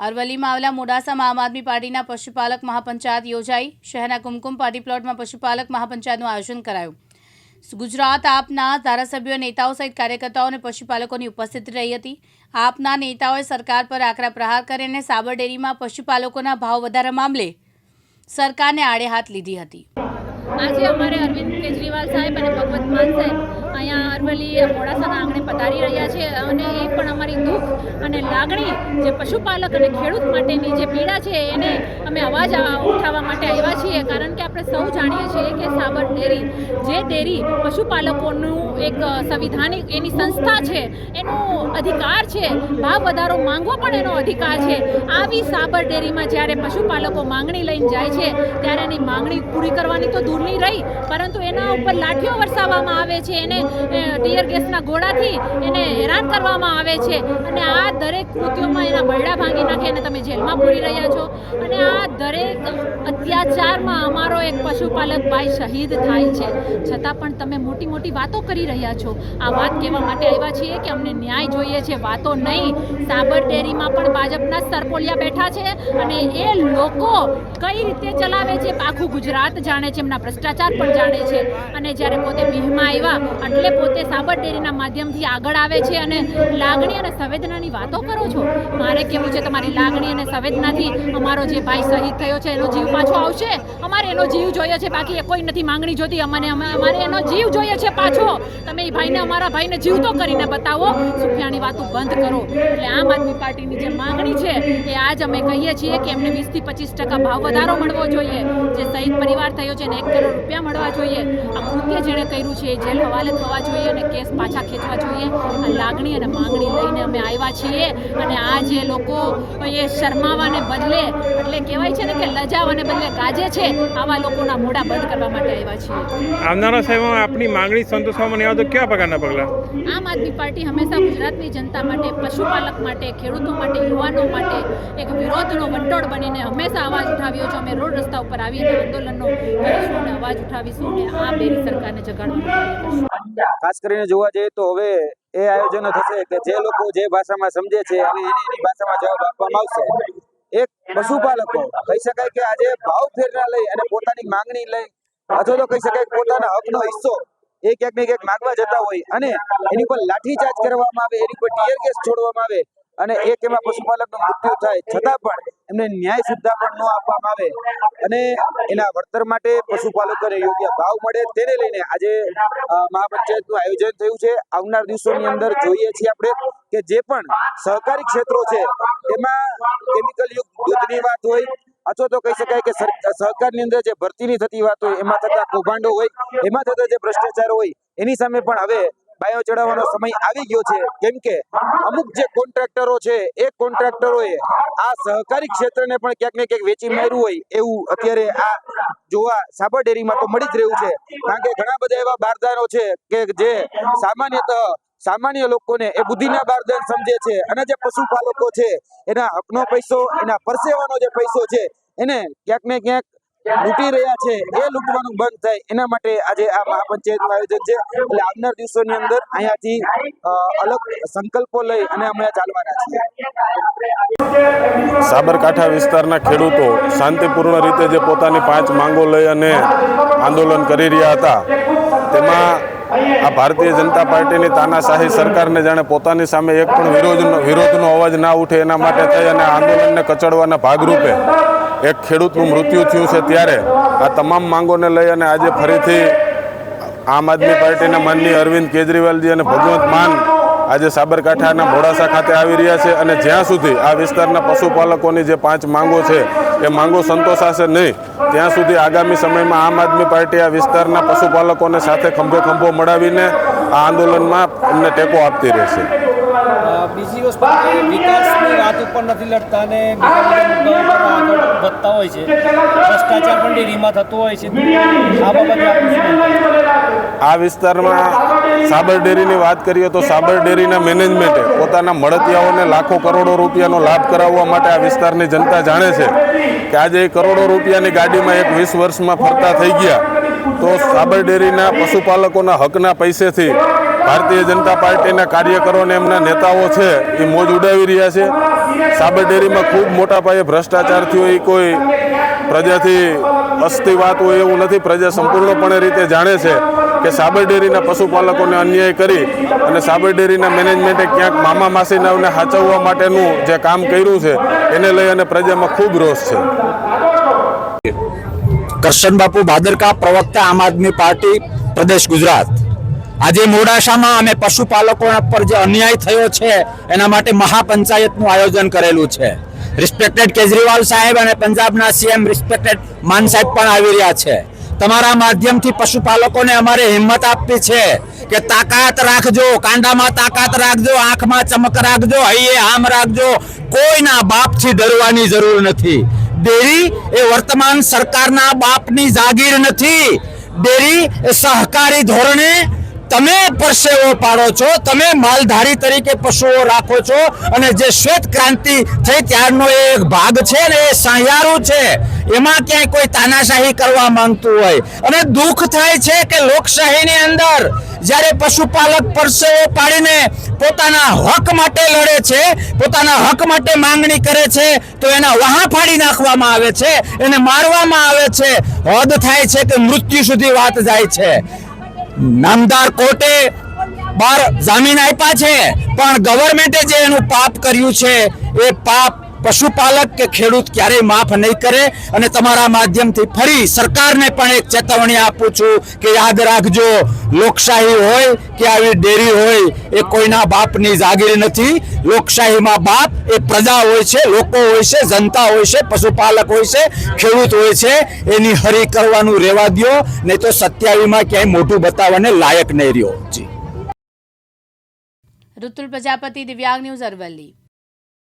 અરવલ્લીમાં આવેલા મોડાસામાં આમ આદમી પાર્ટીના પશુપાલક મહાપંચાયત યોજાઈ. શહેરના કુમકુમ પાર્ટી પ્લોટમાં પશુપાલક મહાપંચાયતનું આયોજન કરાયું. ગુજરાત આપના ધારાસભ્યો નેતાઓ સહિત કાર્યકર્તાઓ અને પશુપાલકોની ઉપસ્થિતિ રહી હતી. આપના નેતાઓએ સરકાર પર આકરા પ્રહાર કરીને સાબર ડેરીમાં પશુપાલકોના ભાવ વધારા મામલે સરકારને આડે હાથ લીધી હતી. આજે અમારે અરવિંદ કેજરીવાલ સાહેબ અને ભગવત માન સાહેબ અહીંયા અરવલ્લી મોડાસાના આંગણે પધારી છે અને એ પણ અમારી દુઃખ અને લાગણી જે પશુપાલક અને ખેડૂત માટેની જે પીડા છે એને અમે અવાજ ઉઠાવવા માટે આવ્યા છીએ. કારણ કે આપણે સૌ જાણીએ છીએ કે સાબર ડેરી, જે ડેરી પશુપાલકોનું એક સંવિધાનિક એની સંસ્થા છે, એનો અધિકાર છે, ભાવ વધારો માંગવો પણ એનો અધિકાર છે. આવી સાબર ડેરીમાં જ્યારે પશુપાલકો માંગણી લઈને જાય છે, ત્યારે એની માંગણી પૂરી કરવાની તો દૂરની રહી, પરંતુ એના ઉપર લાઠીઓ વરસાવવામાં આવે છે. એને ટીયર ગેસના ગોળાથી એને હેરાન કરવામાં આવે છે. અને આ દરેક કૃત્યોમાં એના બરડા ભાંગી નાખે અને તમે જેલમાં પૂરી રહ્યા છો. અને આ દરેક અત્યાચારમાં અમારો એક પશુપાલક ભાઈ શહીદ થાય છે. છતાં પણ તમે મોટી મોટી વાતો કરી રહ્યા છો. આ વાત કહેવા માટે આવ્યા છીએ કે અમને ન્યાય જોઈએ છે. વાતો નહીં. સાબર ડેરીમાં પણ ભાજપના સરપોલિયા બેઠા છે અને એ લોકો કઈ રીતે ચલાવે છે? આખું ગુજરાત જાણે છે, એમના ભ્રષ્ટાચાર પણ જાણે છે. અને જ્યારે પોતે બિહમાં આવ્યા, એટલે પોતે સાબર ડેરીના માધ્યમથી આગળ આવે છે. અને લાગણી અને સંવેદનાની વાતો કરો છો? મારે કેવું છે તમારી લાગણી અને સંવેદનાથી? અમારો જે ભાઈ શહીદ થયો છે, એનો જીવ પાછો આવશે? અમારે એનો જીવ જોઈએ છે, બાકી એ કોઈ નથી માંગણી જોતી. અમને અમારે એનો જીવ જોઈએ છે પાછો. તમે એ ભાઈને, અમારા ભાઈને જીવતો કરીને બતાવો. સુફિયાની વાતો બંધ કરો. એટલે આમ આદમી પાર્ટીની જે માંગણી છે, એ આજ અમે કહીએ છીએ કે એમને વીસથી પચીસ ટકા ભાવ વધારો મળવો જોઈએ. જે શહીદ પરિવાર થયો છે એને એક કરોડ રૂપિયા મળવા જોઈએ. આ કૃત્ય જેણે કર્યું છે, એ જેલ હવાલે થવા જોઈએ અને કેસ પાછા ખેંચવા જોઈએ. આ લાગણી અને માંગણી લઈને અમે આવ્યા છીએ. અને આ જે લોકો એ શરમાવાને બદલે એટલે કહેવાય છે ને કે લજાવાને બદલે કાજે છે આવા લોકોના મોઢા બંધ કરવા માટે આવ્યા છીએ. આવનારા સમયમાં આપની માંગણી સંતોષવામાં નહીં આવે તો કેવા પ્રકારના પગલાં? આમ આદમી પાર્ટી હંમેશા ગુજરાતની જનતા માટે પશુપાલક માટે ખેડૂતો માટે યુવાનો માટે એક વિરોધનો વંટોળ બનીને હંમેશા અવાજ ઉઠાવ્યો છે. અમે રોડ રસ્તા ઉપર આવીને આંદોલનનો કરીશું અને અવાજ ઉઠાવીશું અને આ બેરી સરકારને જગાડવાનું ખાસ કરીને જોવા જઈએ તો હવે એ આયોજનો થશે કે જે લોકો જે ભાષામાં સમજે છે અને એની એની ભાષામાં જવાબ આપવામાં આવશે. એક પશુપાલકો કહી શકાય કે આજે ભાવ ફેરના લઈ અને પોતાની માંગણી લઈ અથવા તો કહી શકાય પોતાના હકનો હિસ્સો એ ક્યાંક ને ક્યાંક માંગવા જતા હોય અને એની પર લાઠીચાર્જ કરવામાં આવે, એની પર ટીયર ગેસ છોડવામાં આવે અને એક એમાં પશુપાલકનું મૃત્યુ થાય. છતાં પણ એમને ન્યાય સુદ્ધા પણ ન આપવામાં આવે અને એના વળતર માટે પશુપાલકોને યોગ્ય ભાવ મળે તેને લઈને આજે મહાપંચાયતનું આયોજન થયું છે. આવનાર દિવસોની અંદર જોઈએ છીએ આપણે કે જે પણ સહકારી ક્ષેત્રો છે એમાં કેમિકલ યુક્ત દૂધની વાત હોય અથવા તો કહી શકાય કે સહકાર સહકારની અંદર જે ભરતીની થતી વાત હોય, એમાં થતા કૌભાંડો હોય, એમાં થતા જે ભ્રષ્ટાચાર હોય, એની સામે પણ હવે બાયો ચડાવવાનો સમય આવી ગયો છે. કેમ કે અમુક જે કોન્ટ્રાક્ટરો છે, એ કોન્ટ્રાક્ટરોએ આ સહકારી ક્ષેત્રને પણ ક્યાંક ને ક્યાંક વેચી માર્યું હોય એવું અત્યારે આ જોવા સાબર ડેરીમાં તો મળી જ રહ્યું છે. કારણ કે ઘણા બધા એવા બારદાનો છે કે જે સામાન્યતઃ સામાન્ય લોકોને એ બુદ્ધિના બારદાન સમજે છે અને જે પશુપાલકો છે, એના હકનો પૈસો, એના પરસેવાનો જે પૈસો છે, એને ક્યાંક ને ક્યાંક લૂંટી રહ્યા છે. એ લૂંટવાનું બંધ થાય. એના માટે આજે આ મહાપંચાયતનું આયોજન છે. એટલે આવનાર દિવસોની અંદર અહીંયાથી અલગ સંકલ્પો લઈ અને અમે ચાલવાના છીએ. સાબરકાંઠા વિસ્તારના ખેડૂતો શાંતિપૂર્ણ રીતે જે પોતાની પાંચ માંગો લઈ અને આંદોલન કરી રહ્યા હતા, તેમાં આ ભારતીય જનતા પાર્ટીની તાનાશાહી સરકારને જાણે પોતાની સામે એક પણ વિરોધનો વિરોધનો અવાજ ના ઉઠે એના માટે થઈ અને આંદોલનને કચડવાના ભાગરૂપે એક ખેડૂતનું મૃત્યુ થયું છે ત્યારે. આ તમામ માંગોને લઈ અને આજે ફરીથી આમ આદમી પાર્ટીના માનની અરવિંદ કેજરીવાલજી અને ભગવંત માન આજે સાબરકાંઠાના મોડાસા ખાતે આવી રહ્યા છે અને જ્યાં સુધી આ વિસ્તારના પશુપાલકોની જે પાંચ માંગો છે, એ માંગો સંતોષાશે નહીં, ત્યાં સુધી આગામી સમયમાં આમ આદમી પાર્ટી આ વિસ્તારના પશુપાલકોને સાથે ખંભે ખંભો મળાવીને આ આંદોલનમાં એમને ટેકો આપતી રહેશે. બીજી વસ્તુ વિકાસની વાત ઉપર નથી લડતા અને આગળ વધતા હોય છે. ભ્રષ્ટાચાર પણ ડેરીમાં થતો હોય છે. આ બાબતે? આ વિસ્તારમાં સાબર ડેરીની વાત કરીએ તો સાબર ડેરીના મેનેજમેન્ટે પોતાના મળતિયાઓને લાખો કરોડો રૂપિયાનો લાભ કરાવવા માટે આ વિસ્તારની જનતા જાણે છે કે આજે એ કરોડો રૂપિયાની ગાડીમાં એક વીસ વર્ષમાં ફરતા થઈ ગયા. તો સાબર ડેરીના પશુપાલકોના હકના પૈસેથી ભારતીય જનતા પાર્ટીના કાર્યકરો અને એમના નેતાઓ છે, એ મોજ ઉડાવી રહ્યા છે. સાબરડેરીમાં ખૂબ મોટા પાયે ભ્રષ્ટાચાર થયો, એ કોઈ પ્રજાથી અસ્તિવાત હોય એવું નથી. પ્રજા સંપૂર્ણપણે રીતે જાણે છે કે સાબરડેરીના પશુપાલકોને અન્યાય કરી અને સાબરડેરીના મેનેજમેન્ટે ક્યાંક મામા માસીનાઓને સાચવવા માટેનું જે કામ કર્યું છે, એને લઈ અને પ્રજામાં ખૂબ રોષ છે. કરશન બાપુ ભાદરકા પ્રવક્તા આમ આદમી પાર્ટી, પ્રદેશ ગુજરાત. આજે મોડાસામાં અમે પશુપાલકો પર જે અન્યાય થયો છે, એના માટે મહાપંચાયતનું આયોજન કરેલું છે. રિસ્પેક્ટેડ કેજરીવાલ સાહેબ અને પંજાબના સીએમ રિસ્પેક્ટેડ માન સાહેબ પણ આવી રહ્યા છે. તમારા માધ્યમથી પશુપાલકોને અમારે હિંમત આપવી છે કે તાકાત રાખજો, કાંડામાં તાકાત રાખજો, આંખમાં ચમક રાખજો, હૈયે આમ રાખજો. કોઈના બાપથી ડરવાની જરૂર નથી. ડેરી એ વર્તમાન સરકારના બાપની જાગીર નથી. ડેરી એ સહકારી ધોરણે તમે પરસેવો પાડો છો, તમે માલધારી તરીકે પશુઓ રાખો છો અને જે શ્વેત ક્રાંતિ થઈ ત્યારનો એક ભાગ છે ને એ સહિયારું છે. એમાં ક્યાંય કોઈ તાનાશાહી કરવા માંગતું હોય. અને દુઃખ થાય છે કે લોકશાહીની અંદર જ્યારે પશુપાલક પરસેવો પાડીને પોતાના હક માટે લડે છે, પોતાના હક માટે માંગણી કરે છે, તો એના વહા ફાડી નાખવામાં આવે છે, એને મારવામાં આવે છે. હદ થાય છે કે મૃત્યુ સુધી વાત જાય છે. નામદાર કોર્ટે બાર જામીન આપ્યા છે, પણ ગવર્મેન્ટે જે એનું પાપ કર્યું છે, એ પાપ પશુપાલક કે ખેડૂત ક્યારેય માફ નહીં કરે અને તમારા માધ્યમથી ફરી સરકારને પણ એક ચેતવણી આપું છું કે યાદ રાખજો, લોકશાહી હોય કે આવી ડેરી હોય, એ કોઈના બાપની જાગીર નથી. લોકશાહીમાં બાપ એ પ્રજા હોય છે, લોકો હોય છે, જનતા હોય છે, પશુપાલક હોય છે, ખેડૂત હોય છે, એની હરી કરવાનું રહેવા દ્યો, નહીં તો સત્યાવીમાં ક્યાંય મોટું બતાવવાને લાયક નહીં રહ્યો. જી. ઋતુલ પ્રજાપતિ દિવ્યાંગ ન્યૂઝ અરવલ્લી.